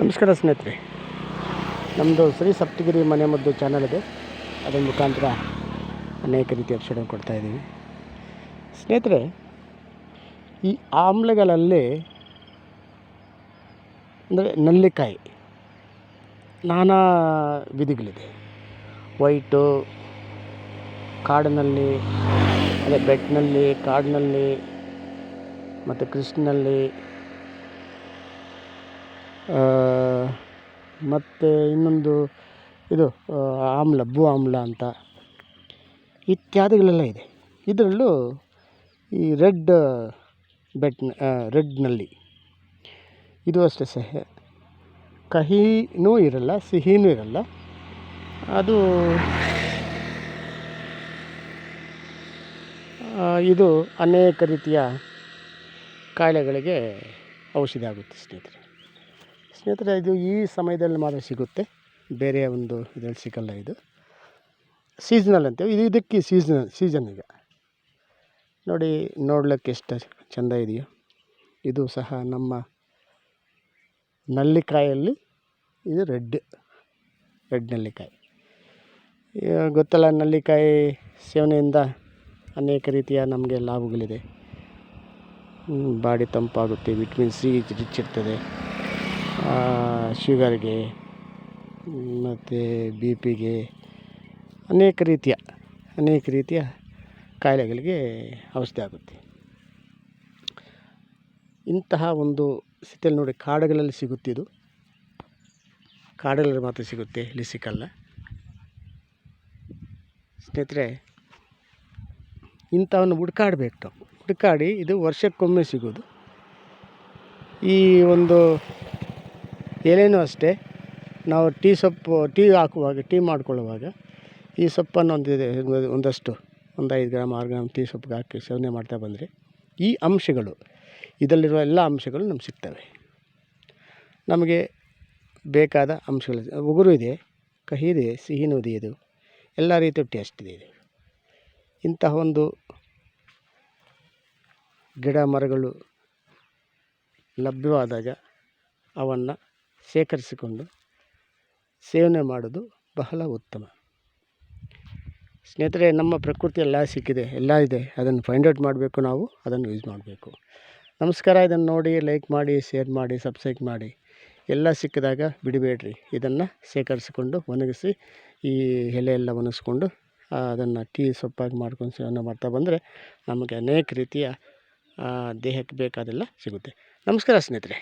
ನಮಸ್ಕಾರ ಸ್ನೇಹಿತರೆ. ನಮ್ಮದು ಶ್ರೀ ಸಪ್ತಗಿರಿ ಮನೆ ಮದ್ದು ಚಾನಲ್ ಇದೆ. ಅದರ ಮುಖಾಂತರ ಅನೇಕ ರೀತಿಯ ಕೊಡ್ತಾ ಇದ್ದೀವಿ. ಸ್ನೇಹಿತರೆ, ಈ ಆಮ್ಲಗಳಲ್ಲಿ ಅಂದರೆ ನಲ್ಲಿಕಾಯಿ ನಾನಾ ವಿಧಿಗಳಿದೆ. ವೈಟು, ಕಾಡಿನಲ್ಲಿ, ಅದೇ ಬೆಟ್ಟಿನಲ್ಲಿ ಕಾಡಿನಲ್ಲಿ, ಮತ್ತು ಕೃಷ್ಣನಲ್ಲಿ ಮತ್ತು ಇನ್ನೊಂದು ಇದು ಆಮ್ಲ, ಭೂ ಆಮ್ಲ ಅಂತ. ಇತ್ಯಾದಿಗಳೆಲ್ಲ ಇದೆ. ಇದರಲ್ಲೂ ಈ ರೆಡ್ ಬೆಟ್ ರೆಡ್ನಲ್ಲಿ. ಇದು ಅಷ್ಟೇ ಸಹ. ಕಹಿನೂ ಇರಲ್ಲ, ಸಿಹಿನೂ ಇರಲ್ಲ. ಅದು ಇದು ಅನೇಕ ರೀತಿಯ ಕಾಯಿಲೆಗಳಿಗೆ ಔಷಧಿ ಆಗುತ್ತೆ ಸ್ನೇಹಿತರೆ. ಸ್ನೇಹಿತರೆ, ಇದು ಈ ಸಮಯದಲ್ಲಿ ಮಾತ್ರ ಸಿಗುತ್ತೆ. ಬೇರೆ ಒಂದು ಇದರಲ್ಲಿ ಸಿಗಲ್ಲ ಇದು. ಸೀಸನಲ್ ಅಂತೇವೆ ಇದು ಇದಕ್ಕೆ ಸೀಸನಲ್ ಸೀಸನ್ ಈಗ. ನೋಡಿ, ನೋಡ್ಲಿಕ್ಕೆ ಎಷ್ಟು ಚೆಂದ ಇದೆಯೋ. ಇದು ಸಹ ನಮ್ಮ ನಲ್ಲಿಕಾಯಲ್ಲಿ ಇದು ರೆಡ್ ರೆಡ್ ನೆಲ್ಲಿಕಾಯಿ. ಗೊತ್ತಲ್ಲ, ನಲ್ಲಿಕಾಯಿ ಸೇವನೆಯಿಂದ ಅನೇಕ ರೀತಿಯ ನಮಗೆ ಲಾಭಗಳಿದೆ. ಬಾಡಿ ತಂಪಾಗುತ್ತೆ, ವಿಟಮಿನ್ ಸಿ ರಿಚ್ ಇರ್ತದೆ. ಶುಗರ್ಗೆ, ಮತ್ತು ಬಿ ಪಿಗೆ ಅನೇಕ ರೀತಿಯ ಅನೇಕ ರೀತಿಯ ಕಾಯಿಲೆಗಳಿಗೆ ಔಷಧಿ ಆಗುತ್ತೆ. ಇಂತಹ ಒಂದು ಸ್ಥಿತಿಯಲ್ಲಿ ನೋಡಿ, ಕಾಡುಗಳಲ್ಲಿ ಸಿಗುತ್ತಿದ್ದು ಕಾಡುಗಳಲ್ಲಿ ಮಾತ್ರ ಸಿಗುತ್ತೆ ಇಲ್ಲಿ ಸಿಕ್ಕಲ್ಲ ಸ್ನೇಹಿತರೆ, ಇಂಥವನ್ನು ಹುಡ್ಕಾಡ್ಬೇಕು. ಹುಡುಕಾಡಿ ಇದು ವರ್ಷಕ್ಕೊಮ್ಮೆ ಸಿಗೋದು. ಈ ಒಂದು ಎಲೆನೂ ಅಷ್ಟೇ. ನಾವು ಟೀ ಸೊಪ್ಪು, ಟೀ ಹಾಕುವಾಗ, ಟೀ ಮಾಡಿಕೊಳ್ಳುವಾಗ ಈ ಸೊಪ್ಪನ್ನು ಒಂದಿದೆ ಒಂದಷ್ಟು, ಒಂದು ಐದು ಗ್ರಾಮ್, ಆರು ಗ್ರಾಮ್ ಟೀ ಸೊಪ್ಪಿಗೆ ಹಾಕಿ ಸೇವನೆ ಮಾಡ್ತಾ ಬಂದರೆ ಈ ಅಂಶಗಳು, ಇದರಲ್ಲಿರುವ ಎಲ್ಲ ಅಂಶಗಳು ನಮ್ಗೆ ಸಿಗ್ತವೆ. ನಮಗೆ ಬೇಕಾದ ಅಂಶಗಳು, ಉಗುರು ಇದೆ, ಕಹಿ ಇದೆ ಸಿಹಿನೂ ಇದೆ ಇದು, ಎಲ್ಲ ರೀತಿಯ ಟೇಸ್ಟ್ ಇದೆ ಇದು. ಇಂತಹ ಒಂದು ಗಿಡ ಮರಗಳು ಲಭ್ಯವಾದಾಗ ಅವನ್ನು ಶೇಖರಿಸಿಕೊಂಡು ಸೇವನೆ ಮಾಡೋದು ಬಹಳ ಉತ್ತಮ. ಸ್ನೇಹಿತರೆ, ನಮ್ಮ ಪ್ರಕೃತಿ ಎಲ್ಲ ಸಿಕ್ಕಿದೆ, ಎಲ್ಲ ಇದೆ. ಅದನ್ನು ಫೈಂಡ್ ಔಟ್ ಮಾಡಬೇಕು ನಾವು, ಅದನ್ನು ಯೂಸ್ ಮಾಡಬೇಕು. ನಮಸ್ಕಾರ, ಇದನ್ನು ನೋಡಿ ಲೈಕ್ ಮಾಡಿ ಶೇರ್ ಮಾಡಿ ಸಬ್ಸ್ಕ್ರೈಬ್ ಮಾಡಿ. ಎಲ್ಲ ಸಿಕ್ಕಿದಾಗ ಬಿಡಬೇಡ್ರಿ. ಇದನ್ನು ಶೇಖರಿಸಿಕೊಂಡು ಒಣಗಿಸಿ, ಈ ಎಲೆ ಎಲ್ಲ ಒಣಗಿಸ್ಕೊಂಡು ಅದನ್ನು ಟೀ ಸೊಪ್ಪಾಗಿ ಮಾಡ್ಕೊಂಡು ಸೇವನೆ ಮಾಡ್ತಾ ಬಂದರೆ ನಮಗೆ ಅನೇಕ ರೀತಿಯ ದೇಹಕ್ಕೆ ಬೇಕಾದೆಲ್ಲ ಸಿಗುತ್ತೆ. ನಮಸ್ಕಾರ ಸ್ನೇಹಿತರೆ.